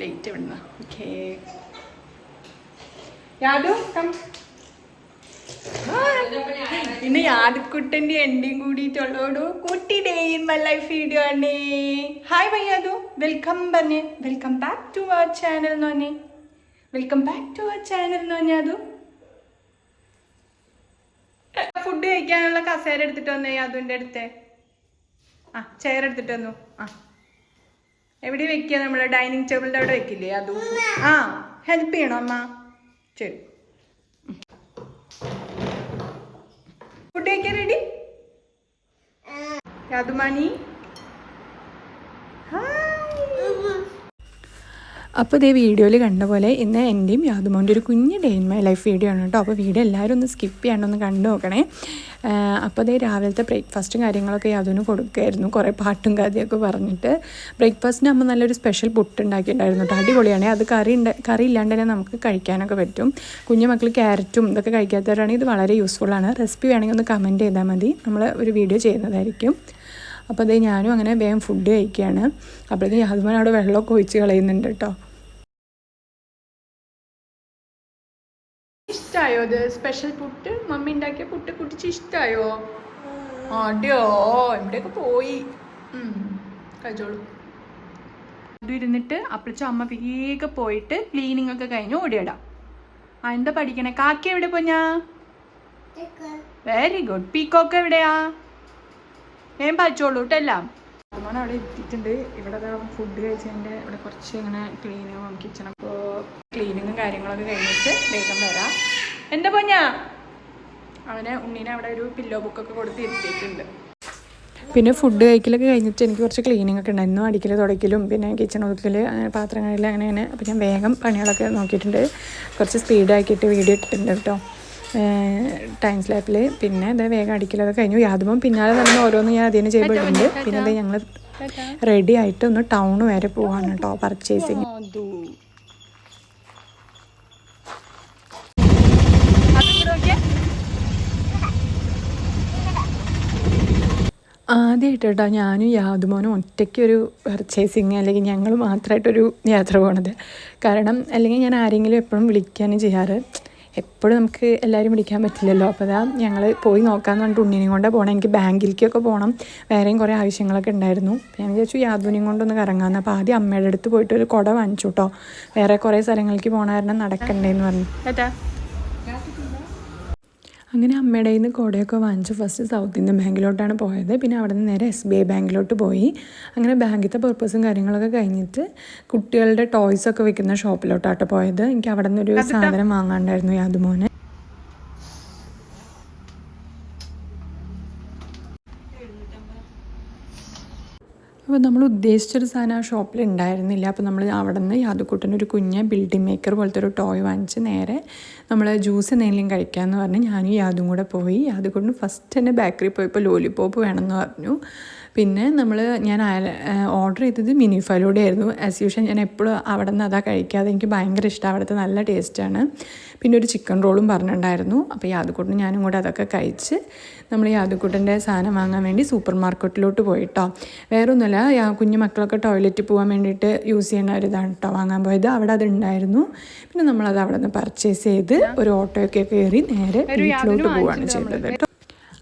Late ഇവിടുന്ന്. Okay Yadu come ഇന്ന് ending കൂടിയിട്ടുള്ളോടു കുട്ടി day in my life video ആണ് ഹായ് വയ്യാദു വെൽക്കം പറഞ്ഞേ. Welcome back to our channel എന്ന് പറഞ്ഞേ. Welcome back to our channel എന്ന് പറഞ്ഞാതു ഫുഡ് കഴിക്കാനുള്ള കസേര എടുത്തിട്ട് വന്നേ യാദുവിന്റെ അടുത്ത്. ആ ചെയർ എടുത്തിട്ട് വന്നു. ആ. എവിടെ വെക്കുക നമ്മൾ ഡൈനിങ് ടേബിളിന്റെ അവിടെ വെക്കില്ലേ? അത് ആ ഹെൽപ്പ് ചെയ്യണോ അമ്മ? ശരി. ഫുഡ് കഴിക്കാൻ റെഡി യാദുമാനി അപ്പോൾ ഇതേ വീഡിയോയിൽ കണ്ട പോലെ ഇന്ന് എന്റെയും യാദുമോന്റെ ഒരു കുഞ്ഞ് day in my life video ആണ് കേട്ടോ. അപ്പോൾ വീഡിയോ എല്ലാവരും ഒന്ന് സ്കിപ്പ് ചെയ്യാണ്ടൊന്ന് കണ്ടു നോക്കണേ. അപ്പോൾ അതേ രാവിലത്തെ ബ്രേക്ക്ഫാസ്റ്റും കാര്യങ്ങളൊക്കെ യാതൊന്നും കൊടുക്കുമായിരുന്നു കുറേ പാട്ടും കഥയൊക്കെ പറഞ്ഞിട്ട്. ബ്രേക്ക്ഫാസ്റ്റിന് അമ്മ നല്ലൊരു സ്പെഷ്യൽ പുട്ട് ഉണ്ടാക്കിയിട്ടുണ്ടായിരുന്നു കേട്ടോ. അടിപൊളിയാണ്. അത് കറി ഉണ്ട് കറി ഇല്ലാണ്ട് തന്നെ നമുക്ക് കഴിക്കാനൊക്കെ പറ്റും. കുഞ്ഞു മക്കൾ ക്യാരറ്റും ഇതൊക്കെ കഴിക്കാത്തവരാണെങ്കിൽ ഇത് വളരെ യൂസ്ഫുള്ളാണ് റെസിപ്പി വേണമെങ്കിൽ ഒന്ന് കമന്റ് ചെയ്താൽ മതി. നമ്മൾ ഒരു വീഡിയോ ചെയ്യുന്നതായിരിക്കും. അപ്പോൾ അതേ ഞാനും അങ്ങനെ വേഗം ഫുഡ് കഴിക്കുകയാണ്. അപ്പോഴത്തേക്കും യാതുമാൻ അവിടെ വെള്ളമൊക്കെ ഒഴിച്ച് കളയുന്നുണ്ട് കേട്ടോ. ഇഷ്ടായോ? ഇത് സ്പെഷ്യൽ പുട്ട്? മമ്മി ഉണ്ടാക്കിയ പുട്ട് കുടിച്ച് ഇഷ്ടമായോ അടിയോ എവിടെയൊക്കെ പോയി. കഴിച്ചോളൂ. ഇരുന്നിട്ട് അപ്പളിച്ച അമ്മ വേഗം പോയിട്ട് ക്ലീനിങ് ഒക്കെ കഴിഞ്ഞ് ഓടിയിടാം. ആ എന്താ പഠിക്കണേ? കാക്ക എവിടെ പോഞ്ഞാ വെരി ഗുഡ് പീക്കോക്ക് എവിടെയാ? ഞാൻ പഠിച്ചോളൂ കേട്ടെല്ലാം മോൻ അവിടെ എത്തിയിട്ടുണ്ട്. ഇവിടെ ഫുഡ് കഴിച്ചതിന്റെ ഇവിടെ കുറച്ച് ഇങ്ങനെ ക്ലീനിങ്ങും കിച്ചണൊക്കെ ക്ലീനിങ്ങും കാര്യങ്ങളൊക്കെ കഴിഞ്ഞിട്ട് വേഗം വരാം. എന്താ പൊന്ന? അവനെ ഉണ്ണീനെ അവിടെ ഒരു പില്ലോ ബുക്ക് ഒക്കെ കൊടുത്ത് ഇരുത്തിയിട്ടുണ്ട്. പിന്നെ ഫുഡ് കഴിക്കലൊക്കെ കഴിഞ്ഞിട്ട് എനിക്ക് കുറച്ച് ക്ലീനിങ് ഒക്കെ ഉണ്ടായിരുന്നു അടിക്കൽ തുടയ്ക്കലും പിന്നെ കിച്ചൺ ഒതുക്കൽ പാത്രം കഴുകൽ അങ്ങനെ അങ്ങനെ. അപ്പോൾ ഞാൻ വേഗം പണികളൊക്കെ നോക്കിയിട്ടുണ്ട്. കുറച്ച് സ്പീഡാക്കിയിട്ട് വീഡിയോ ഇട്ടിട്ടുണ്ട് കേട്ടോ. ടൈം സ്ലാപ്പിൽ പിന്നെ അത് വേഗം അടിക്കലൊക്കെ കഴിഞ്ഞു. യാതുമ്പം പിന്നാലെ തന്നെ ഓരോന്ന് ഞാൻ അതിന് ചെയ്യപ്പെട്ടുണ്ട് പിന്നെ അത് ഞങ്ങൾ റെഡി ആയിട്ട് ഒന്ന് ടൗൺ വരെ പോവാണ് കേട്ടോ പർച്ചേസിങ് ആദ്യമായിട്ട് കേട്ടോ ഞാനും യാതുമോനും ഒറ്റയ്ക്ക് ഒരു പർച്ചേസിങ് അല്ലെങ്കിൽ ഞങ്ങൾ മാത്രമായിട്ടൊരു യാത്ര പോകണത് കാരണം അല്ലെങ്കിൽ ഞാൻ ആരെങ്കിലും എപ്പോഴും വിളിക്കാനും ചെയ്യാറ്. എപ്പോഴും നമുക്ക് എല്ലാവരും വിളിക്കാൻ പറ്റില്ലല്ലോ. അപ്പോൾ അതാ ഞങ്ങൾ പോയി നോക്കാമെന്ന് പറഞ്ഞിട്ട് ഉണ്ണിനെയും കൊണ്ട് പോകണം എനിക്ക് ബാങ്കിലേക്കൊക്കെ പോകണം വേറെയും കുറേ ആവശ്യങ്ങളൊക്കെ ഉണ്ടായിരുന്നു ഞാൻ വിചാരിച്ചു യാതുവിനെയും കൊണ്ടൊന്ന് കറങ്ങാമെന്ന് അപ്പോൾ ആദ്യം അമ്മയുടെ അടുത്ത് പോയിട്ട് ഒരു കുട വാങ്ങിച്ചു കേട്ടോ വേറെ കുറേ സ്ഥലങ്ങളിലേക്ക് പോകണ കാരണം നടക്കണ്ടേന്ന് പറഞ്ഞു. അങ്ങനെ അമ്മയുടെ നിന്ന് കോടയൊക്കെ വാങ്ങിച്ച് ഫസ്റ്റ് സൗത്ത് ഇന്ത്യൻ ബാങ്കിലോട്ടാണ് പോയത്. പിന്നെ അവിടെ നിന്ന് നേരെ എസ് ബി ഐ ബാങ്കിലോട്ട് പോയി. അങ്ങനെ ബാങ്കിലത്തെ പർപ്പസും കാര്യങ്ങളൊക്കെ കഴിഞ്ഞിട്ട് കുട്ടികളുടെ ടോയ്സ് ഒക്കെ വെക്കുന്ന ഷോപ്പിലോട്ടാട്ടോ പോയത്. എനിക്ക് അവിടെ നിന്നൊരു സാധനം വാങ്ങാണ്ടായിരുന്നു യാതുമോനെ അപ്പോൾ നമ്മൾ ഉദ്ദേശിച്ചൊരു സാധനം ആ ഷോപ്പിൽ ഉണ്ടായിരുന്നില്ല. അപ്പോൾ നമ്മൾ അവിടെ നിന്ന് യാദുക്കുട്ടന് ഒരു കുഞ്ഞ് ബിൽഡിംഗ് മേക്കർ പോലത്തെ ഒരു ടോയ് വാങ്ങിച്ച് നേരെ നമ്മൾ ജ്യൂസ് എന്തെങ്കിലും കഴിക്കാമെന്ന് പറഞ്ഞ് ഞാനും യാദും കൂടെ പോയി. യാദുക്കുട്ടന് ഫസ്റ്റ് തന്നെ ബേക്കറി പോയപ്പോൾ ലോലിപോപ്പ് വേണമെന്ന് പറഞ്ഞു. പിന്നെ നമ്മൾ ഞാൻ ഓർഡർ ചെയ്തത് മിനി ഫലൂടെ ആയിരുന്നു. ആസ് യൂഷ്വൽ ഞാൻ എപ്പോഴും അവിടെ നിന്ന് അതാ കഴിക്കാതെ എനിക്ക് ഭയങ്കര ഇഷ്ടമാണ് അവിടുത്തെ നല്ല ടേസ്റ്റാണ് പിന്നെ ഒരു ചിക്കൻ റോളും പറഞ്ഞിട്ടുണ്ടായിരുന്നു. അപ്പോൾ യാദുക്കുട്ടനും ഞാനും കൂടെ അതൊക്കെ കഴിച്ച് നമ്മൾ യാദുക്കുട്ടന്റെ സാധനം വാങ്ങാൻ വേണ്ടി സൂപ്പർ മാർക്കറ്റിലോട്ട് പോയിട്ടോ. വേറെ ഒന്നുമല്ല യാ- കുഞ്ഞു മക്കളൊക്കെ ടോയ്ലറ്റിൽ പോകാൻ വേണ്ടിയിട്ട് യൂസ് ചെയ്യുന്ന ഒരു ഇതാണ് കേട്ടോ വാങ്ങാൻ പോയത്. അവിടെ അത് ഉണ്ടായിരുന്നു. പിന്നെ നമ്മളത് അവിടെ നിന്ന് പർച്ചേസ് ചെയ്ത് ഒരു ഓട്ടോയൊക്കെ കയറി നേരെ വീട്ടിലോട്ട് പോവുകയാണ് ചെയ്തത് കേട്ടോ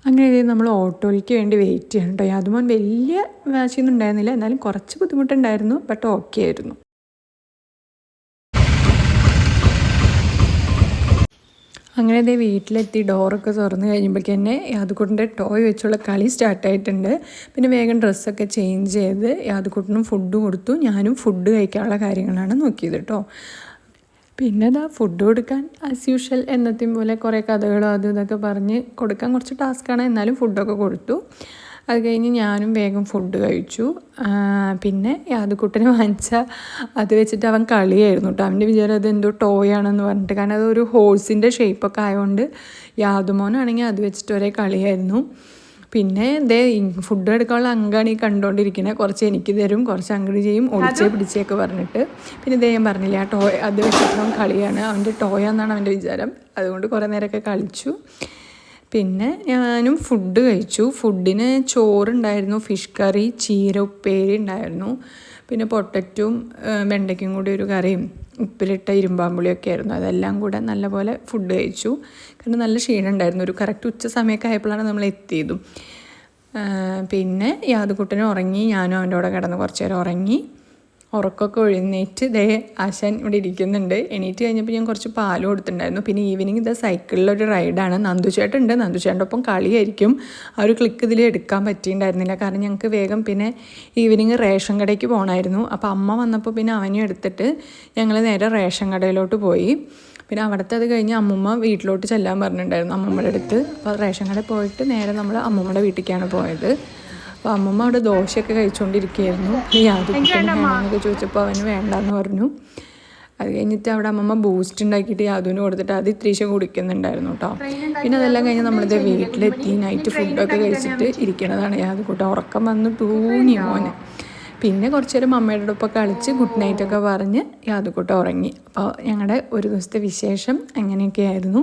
അങ്ങനെ നമ്മൾ ഓട്ടോയ്ക്ക് വേണ്ടി വെയിറ്റ് ചെയ്യണം കേട്ടോ യാതുമോൻ വലിയ വാശിയൊന്നും ഉണ്ടായിരുന്നില്ല. എന്നാലും കുറച്ച് ബുദ്ധിമുട്ടുണ്ടായിരുന്നു ബട്ട് ഓക്കെ ആയിരുന്നു. അങ്ങനെ ഇതേ വീട്ടിലെത്തി ഡോറൊക്കെ തുറന്നു കഴിയുമ്പോഴേക്കും തന്നെ യാദുക്കുട്ടിന്റെ ടോയ് വെച്ചുള്ള കളി സ്റ്റാർട്ടായിട്ടുണ്ട്. പിന്നെ വേഗം ഡ്രസ്സൊക്കെ ചേഞ്ച് ചെയ്ത് യാദുക്കുട്ടിനും ഫുഡ് കൊടുത്തു. ഞാനും ഫുഡ് കഴിക്കാനുള്ള കാര്യങ്ങളാണ് നോക്കിയത് കേട്ടോ പിന്നെ അതാ ഫുഡ് കൊടുക്കാൻ ആസ് യൂഷ്വൽ എന്നത്തെയും പോലെ കുറേ കഥകളും അതും ഇതൊക്കെ പറഞ്ഞ് കൊടുക്കാൻ കുറച്ച് ടാസ്ക്കാണ് എന്നാലും ഫുഡൊക്കെ കൊടുത്തു. അത് കഴിഞ്ഞ് ഞാനും വേഗം ഫുഡ് കഴിച്ചു. പിന്നെ യാദുക്കുട്ടന് വാങ്ങിച്ച അത് വെച്ചിട്ട് അവൻ കളിയായിരുന്നു കേട്ടോ അവന്റെ വിചാരം അത് എന്തോ ടോയ് ആണെന്ന് പറഞ്ഞിട്ട്. കാരണം അത് ഒരു ഹോഴ്സിന്റെ ഷേപ്പൊക്കെ ആയതുകൊണ്ട് യാദുമോനാണെങ്കിൽ അത് വെച്ചിട്ട് ഒരേ കളിയായിരുന്നു. പിന്നെ ഇതേ ഫുഡ് എടുക്കാനുള്ള അങ്കാണ് ഈ കണ്ടുകൊണ്ടിരിക്കുന്നത് കുറച്ച് എനിക്ക് തരും കുറച്ച് അങ്ങോട്ട് ചെയ്യും ഒളിച്ചേ പിടിച്ചേക്കെ പറഞ്ഞിട്ട്. പിന്നെ ദേ ഞാൻ പറഞ്ഞില്ല ആ ടോയ് അത് വെച്ചിട്ട് അവൻ കളിയാണ്. അവന്റെ ടോയാന്നാണ് അവന്റെ വിചാരം. അതുകൊണ്ട് കുറേ നേരമൊക്കെ കളിച്ചു. പിന്നെ ഞാനും ഫുഡ് കഴിച്ചു. ഫുഡിന് ചോറുണ്ടായിരുന്നു ഫിഷ് കറി ചീര ഉപ്പേരി ഉണ്ടായിരുന്നു. പിന്നെ പൊട്ടറ്റും വെണ്ടയ്ക്കും കൂടി ഒരു കറിയും ഉപ്പിലിട്ട ഇരുമ്പാമ്പുളിയൊക്കെ ആയിരുന്നു. അതെല്ലാം കൂടെ നല്ലപോലെ ഫുഡ് കഴിച്ചു. കാരണം നല്ല ക്ഷീണം ഉണ്ടായിരുന്നു. ഒരു കറക്റ്റ് ഉച്ച സമയമൊക്കെ ആയപ്പോഴാണ് നമ്മൾ എത്തിയതും. പിന്നെ യാദക്കുട്ടനും ഉറങ്ങി. ഞാനും അവന്റെ കൂടെ കിടന്ന് കുറച്ച് നേരം ഉറങ്ങി. ഉറക്കമൊക്കെ ഒഴിഞ്ഞേറ്റ് ദേ ആശാൻ ഇവിടെ ഇരിക്കുന്നുണ്ട്. എണീറ്റ് കഴിഞ്ഞപ്പോൾ ഞാൻ കുറച്ച് പാൽ കൊടുത്തിട്ടുണ്ടായിരുന്നു. പിന്നെ ഈവനിങ് ഇത് സൈക്കിളിലൊരു റൈഡാണ് നന്ദു ചേട്ടുണ്ട് നന്ദു ചേട്ടന്റെ ഒപ്പം കളിയായിരിക്കും. ആ ഒരു ക്ലിക്ക് ഇതിൽ എടുക്കാൻ പറ്റിയിട്ടുണ്ടായിരുന്നില്ല. കാരണം ഞങ്ങൾക്ക് വേഗം പിന്നെ ഈവനിങ് റേഷൻ കടയ്ക്ക് പോകണമായിരുന്നു അപ്പോൾ അമ്മ വന്നപ്പോൾ പിന്നെ അവനും എടുത്തിട്ട് ഞങ്ങൾ നേരെ റേഷൻ കടയിലോട്ട് പോയി. പിന്നെ അവിടുത്തെ അത് കഴിഞ്ഞ് അമ്മമ്മ വീട്ടിലോട്ട് ചെല്ലാൻ പറഞ്ഞിട്ടുണ്ടായിരുന്നു അമ്മമ്മയുടെ അടുത്ത്. അപ്പോൾ റേഷൻ കടയിൽ പോയിട്ട് നേരെ നമ്മൾ അമ്മമ്മയുടെ വീട്ടിലേക്കാണ് പോയത്. അപ്പോൾ അമ്മമ്മ അവിടെ ദോശയൊക്കെ കഴിച്ചുകൊണ്ടിരിക്കുകയായിരുന്നു വേണമെന്നൊക്കെ ചോദിച്ചപ്പോൾ അവന് വേണ്ടെന്ന് പറഞ്ഞു. അത് കഴിഞ്ഞിട്ട് അവിടെ അമ്മമ്മ ബൂസ്റ്റ് ഉണ്ടാക്കിയിട്ട് യാതുവിന് കൊടുത്തിട്ട് അത് ഇത്രീശ കുടിക്കുന്നുണ്ടായിരുന്നു കേട്ടോ. പിന്നെ അതെല്ലാം കഴിഞ്ഞ് നമ്മളിത് വീട്ടിലെത്തി നൈറ്റ് ഫുഡൊക്കെ കഴിച്ചിട്ട് ഇരിക്കണതാണ് യാതുകൂട്ടം ഉറക്കം വന്ന് തൂങ്ങി മോനെ. പിന്നെ കുറച്ച് നേരം അമ്മയുടെ ഒപ്പം കളിച്ച് ഗുഡ് നൈറ്റൊക്കെ പറഞ്ഞ് യാതുകൂട്ടം ഉറങ്ങി. അപ്പോൾ ഞങ്ങളുടെ ഒരു ദിവസത്തെ വിശേഷം അങ്ങനെയൊക്കെ ആയിരുന്നു.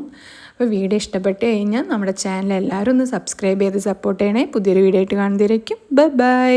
അപ്പോൾ വീഡിയോ ഇഷ്ടപ്പെട്ട് കഴിഞ്ഞാൽ നമ്മുടെ ചാനൽ എല്ലാവരും ഒന്ന് സബ്സ്ക്രൈബ് ചെയ്ത് സപ്പോർട്ട് ചെയ്യണേ. പുതിയൊരു വീഡിയോ ആയിട്ട് കാണുന്നതിരിക്കും ബൈ ബൈ